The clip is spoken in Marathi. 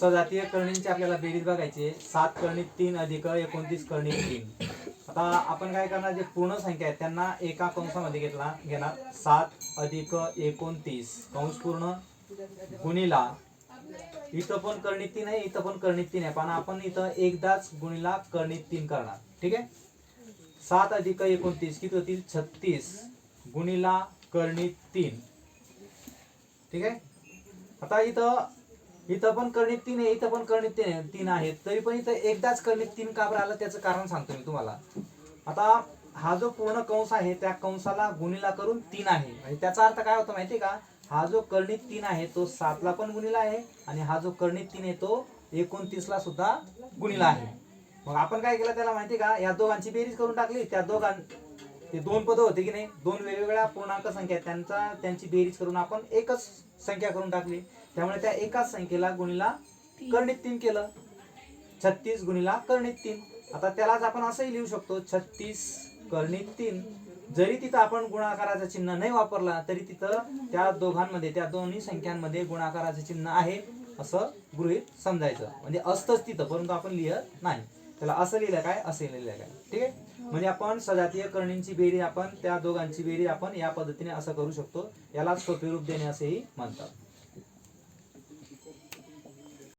सजातीय करणींची आपल्याला बेरीज बघायची. सात करणीत तीन अधिक एकोणतीस करणीत तीन. आता आपण काय करणार? जे पूर्ण संख्या आहेत त्यांना एका कंसामध्ये घेतला घेणार. सात अधिक एकोणतीस. कंस पूर्ण गुणिला. इथं पण कर्णित तीन आहे इथं पण कर्णित तीन आहे. पण आपण इथं एकदाच गुणिला कर्णित तीन करणार. ठीक आहे? सात अधिक एकोणतीस. किती होतील? छत्तीस. गुणिला कर्णित तीन. ठीक आहे? आता इथं इथं पण कर्णित तीन आहे इथं पण कर्णित तीन तीन आहेत. तरी पण इथं एकदाच कर्णित तीन का बरं आलं त्याचं कारण सांगतो मी तुम्हाला. आता हा जो पूर्ण कंस आहे त्या कंसाला गुणिला करून तीन आहे. म्हणजे त्याचा अर्थ काय होतो माहितीये का? हा जो कर्णित तीन आहे तो सातला पण गुणिला आहे आणि हा जो कर्णित तीन आहे तो एकोणतीसला सुद्धा गुणिला आहे. मग आपण काय केलं त्याला माहिती का? या दोघांची बेरीज करून टाकली. त्या दोघां ते दोन पद होते की नाही? दोन वेगवेगळ्या पूर्णांक संख्या आहेत. त्यांचा त्यांची बेरीज करून आपण एकच संख्या करून टाकली. त्यामुळे त्या एकाच संख्येला गुणिला कर्णित तीन केलं. छत्तीस गुणिला कर्णित तीन. आता त्यालाच आपण असंही लिहू शकतो छत्तीस कर्णित तीन. जरी तिथं आपण गुणाकाराचं चिन्ह नाही वापरला तरी तिथं त्या दोघांमध्ये त्या दोन्ही संख्यांमध्ये गुणाकाराचं चिन्ह आहे असं गृहित समजायचं. म्हणजे असतंच तिथं परंतु आपण लिहत नाही. त्याला असं लिहिलं काय? असं लिहिलं काय? ठीक आहे? म्हणजे आपण सजातीय करणींची बेरीज आपण त्या दोघांची बेरीज आपण या पद्धतीने असं करू शकतो. याला सोपे रूप देणे असेही म्हणतात.